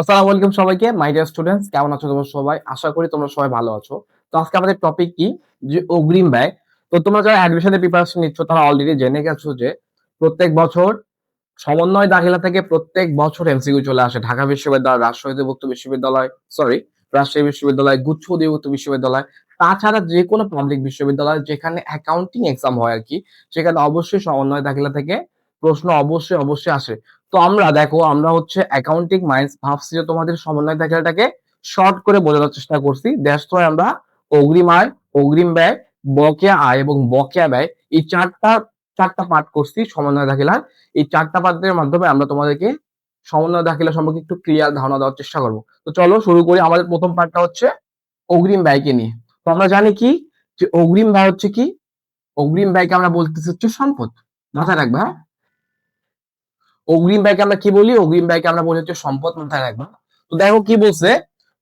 আসসালামু আলাইকুম সবাইকে মাই ডিয়ার স্টুডেন্টস কেমন আছো তোমরা সবাই? আশা করি তোমরা সবাই ভালো আছো। তো আজকে আমাদের টপিক কি? যে অগ্রিম ব্যয়। তো তোমরা যারা অ্যাডমিশনের প্রিপারেশন নিচ্ছ, তারা অলরেডি জেনে গেছো যে প্রত্যেক বছর সমন্বয় দাখিলা থেকে প্রত্যেক বছর এমসিকিউ চলে আসে। ঢাকা বিশ্ববিদ্যালয়, রাজশাহী দেবত্ব বিশ্ববিদ্যালয় সরি রাজশাহী বিশ্ববিদ্যালয়, গুচ্ছ দেবত্ব বিশ্ববিদ্যালয়, তাছাড়া যে কোনো পাবলিক বিশ্ববিদ্যালয় যেখানে অ্যাকাউন্টিং এক্সাম হয় আর কি, সেখানে অবশ্যই সমন্বয় দাখিলা থেকে প্রশ্ন অবশ্যই অবশ্যই আসে। তো আমরা দেখো, আমরা হচ্ছে অ্যাকাউন্টিং মাইন্স ভাবছি যে তোমাদের সমন্বয় দাখিলাটাকে শর্ট করে বোঝানোর চেষ্টা করছি। দ্যাটস ওয়াই আমরা অগ্রিম আয়, অগ্রিম ব্যয়, বকেয়া আয় এবং বকেয়া ব্যয় এই চারটা চারটা পার্ট করছি সমন্বয় দাখিলার। এই চারটা পার্টের মাধ্যমে আমরা তোমাদেরকে সমন্বয় দাখিলা সম্পর্কে একটু ক্লিয়ার ধারণা দেওয়ার চেষ্টা করব। তো চলো শুরু করি, আমাদের প্রথম পার্টটা হচ্ছে অগ্রিম ব্যয়কে নিয়ে। তো আমরা জানি কি? যে অগ্রিম ব্যয় হচ্ছে কি? অগ্রিম ব্যয়কে আমরা বলতেছি হচ্ছে সম্পদ। মাথায় রাখবা হ্যাঁ? অগ্রিম ব্যয়কে আমরা কি বলি? অগ্রিম ব্যয়কে আমরা বলি হচ্ছে সম্পদ মাথায় রাখবা। তো দেখো কি বলছে?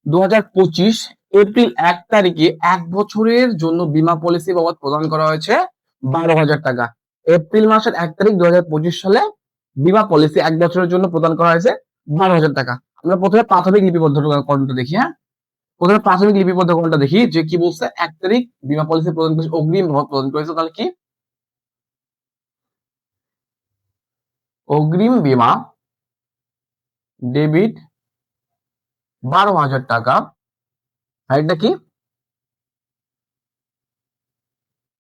দু হাজার পঁচিশ এপ্রিল এক তারিখে এক বছরের জন্য বীমা পলিসি বাবদ প্রদান করা হয়েছে বারো হাজার টাকা। এপ্রিল মাসের এক তারিখ দু হাজার পঁচিশ সালে বীমা পলিসি এক বছরের জন্য প্রদান করা হয়েছে বারো হাজার টাকা। আমরা প্রথমে প্রাথমিক লিপিবদ্ধকরণটা দেখি হ্যাঁ? প্রথমে প্রাথমিক লিপিবদ্ধকরণটা দেখি যে কি বলছে? এক তারিখ বীমা পলিসি প্রদান করেছে, অগ্রিম প্রদান করেছে, তাহলে কি? অগ্রিম বীমা ডেবিট বারো হাজার টাকা। আর কি?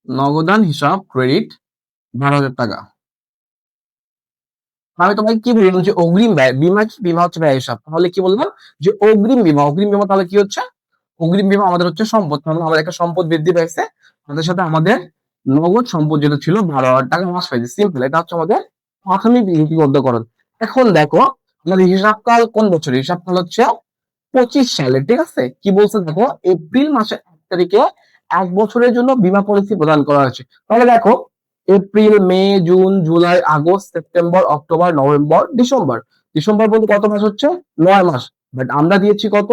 নগদান হিসাব ক্রেডিট বারো হাজার টাকা। আমি তোমাকে কি বললাম যে অগ্রিম ব্যয়, বিমা কি, বিমা হচ্ছে ব্যয় হিসাব। তাহলে কি বললাম যে অগ্রিম বিমা অগ্রিম বিমা তাহলে কি হচ্ছে? অগ্রিম বিমা আমাদের হচ্ছে সম্পদ। আমাদের একটা সম্পদ বৃদ্ধি পেয়েছে তাদের সাথে আমাদের নগদ সম্পদ যেটা ছিল বারো হাজার টাকা মাস পাইছে সিম্পল এটা হচ্ছে আমাদের প্রাথমিক লিপিবদ্ধকরণ এখন দেখো আমাদের হিসাবকাল কোন বছর? হিসাবকাল হচ্ছে পঁচিশ সালে, ঠিক আছে? কি বলছে দেখো, এপ্রিল মাসের এক তারিখে এক বছরের জন্য বিমা পলিসি প্রদান করা হয়েছে। তাহলে দেখো, April, May, June, July, August, September, October, November, December. December বলতে কত মাস হচ্ছে? নয় মাস। বাট আমরা দিয়েছি কত?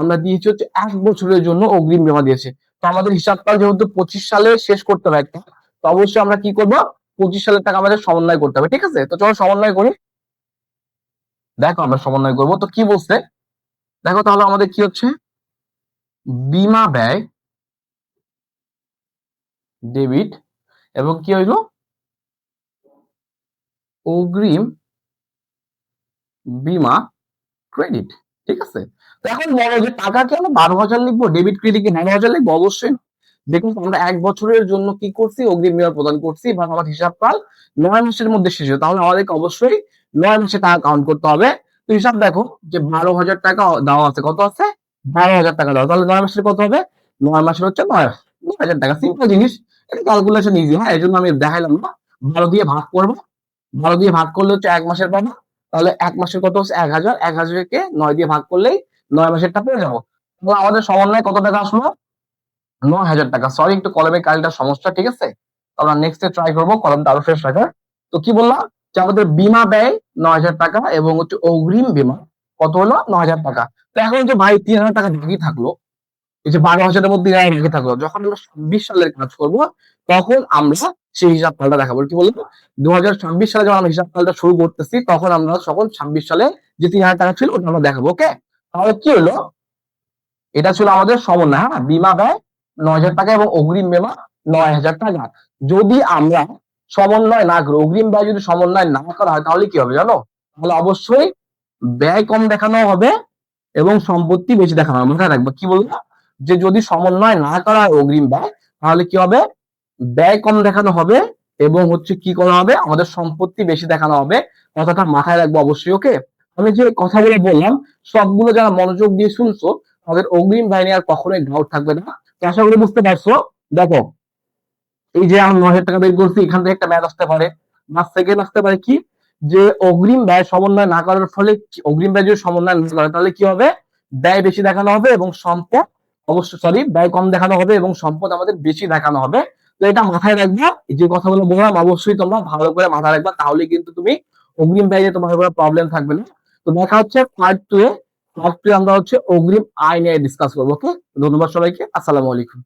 আমরা দিয়েছি হচ্ছে এক বছরের জন্য অগ্রিম বিমা দিয়েছে। তো আমাদের হিসাবকাল যেহেতু পঁচিশ সালে শেষ করতে হবে একটা, তো অবশ্যই আমরা কি করব? পঁচিশ সালের টাকা আমাদের সমন্বয় করতে হবে, ঠিক আছে? তো চলো সমন্বয় করি। দেখো আমরা সমন্বয় করব। তো কি বলছে? দেখো তাহলে আমাদের কি হচ্ছে? বিমা ব্যয়, ডেবিট এবং কি হইল? অগ্রিম বিমা ক্রেডিট, ঠিক আছে? তো এখন বলো যে টাকা কি আমরা বারো হাজার লিখব? ডেবিট, ক্রেডিট বারো হাজার লিখব? অবশ্যই। দেখুন আমরা এক বছরের জন্য কি করছি? অগ্রিম বিমা প্রদান করছি বা আমার হিসাবকাল নয় মাসের মধ্যে শেষ হয় তাহলে আমাদেরকে অবশ্যই নয় মাসে টাকা কাউন্ট করতে হবে। তো হিসাব দেখো যে বারো হাজার টাকা দেওয়া আছে, কত আছে? বারো হাজার টাকা দেওয়া। তাহলে নয় মাসের কত হবে? নয় মাসের হচ্ছে নয় নয় হাজার টাকা। সিম্পল জিনিস। এটা ক্যালকুলেশন ইজি হ্যাঁ? এই জন্য আমি দেখাইলাম না। বারো দিয়ে ভাগ করব। বারো দিয়ে ভাগ করলে হচ্ছে এক মাসের পাবো। তাহলে এক মাসের কত হচ্ছে? এক হাজার। এক হাজারকে নয় দিয়ে ভাগ করলেই নয় মাসের মাসেরটা পেয়ে যাব। আমাদের সমন্বয় কত টাকা আসলো? নয় হাজার টাকা। সরি একটু কলমের কালিটা সমস্যা, ঠিক আছে? আমরা নেক্সট ট্রাই করব, কলমটা আরও ফ্রেশ রাখার। তো কি বললাম? যে আমাদের বিমা ব্যয় নয় হাজার টাকা এবং হচ্ছে অগ্রিম বিমা, কত হলো? নয় হাজার টাকা। তো এখন যে ভাই তিন হাজার টাকা বাকি থাকল, এই যে বারো হাজারের মধ্যে বাকি থাকল, যখন আমরা ছাব্বিশ সালের কাজ করব, তখন আমরা সেই হিসাব খালটা দেখাবো। কি বলতো? দু হাজার ছাব্বিশ সালে যখন আমরা হিসাব খালটা শুরু করতেছি, তখন আমরা সকল ছাব্বিশ সালে যে তিন হাজার টাকা ছিল, ওটা আমরা দেখাবো ওকে তাহলে কি হলো? এটা ছিল আমাদের সমন্বয় হ্যাঁ? বিমা ব্যয় নয় হাজার টাকা এবং অগ্রিম বিমা নয় হাজার টাকা। যদি আমরা সমন্বয় না করি, অগ্রিম ব্যয় যদি সমন্বয় না করা হয়, তাহলে কি হবে জানো? তাহলে অবশ্যই ব্যয় কম দেখানো হবে এবং সম্পত্তি বেশি দেখানো হবে। মাথায় রাখব, কি বলব যে যদি সমন্বয় না করা হয় অগ্রিম ব্যয়, তাহলে কি হবে? ব্যয় কম দেখানো হবে এবং হচ্ছে কি করা হবে? আমাদের সম্পত্তি বেশি দেখানো হবে। কথাটা মাথায় রাখব অবশ্যই, ওকে? আমি যে কথাগুলো বললাম, সবগুলো যারা মনোযোগ দিয়ে শুনছো, তাদের অগ্রিম বাহিনী আর কখনোই ডাউট থাকবে না। আশা করি বুঝতে পারছ। দেখো, এই যে আমি নয় হাজার টাকা বের করছি, এখান থেকে একটা ম্যাচ আসতে পারে। মাস সেকেন্ড আসতে পারে কি? যে অগ্রিম ব্যয় সমন্বয় না করার ফলে অগ্রিম ব্যয় যদি সমন্বয় না করে, তাহলে কি হবে? ব্যয় বেশি দেখানো হবে এবং সম্পদ অবশ্যই সরি ব্যয় কম দেখানো হবে এবং সম্পদ আমাদের বেশি দেখানো হবে। তো এটা মাথায় রাখবা। যে কথাগুলো বললাম, অবশ্যই তোমরা ভালো করে মাথায় রাখবা। তাহলে কিন্তু তুমি অগ্রিম ব্যয় তোমার প্রবলেম থাকবে না। তো দেখা হচ্ছে পার্ট টু এ। আমরা হচ্ছে অগ্রিম আয় নিয়ে ডিসকাস করব ওকে ধন্যবাদ সবাইকে আসসালামু আলাইকুম।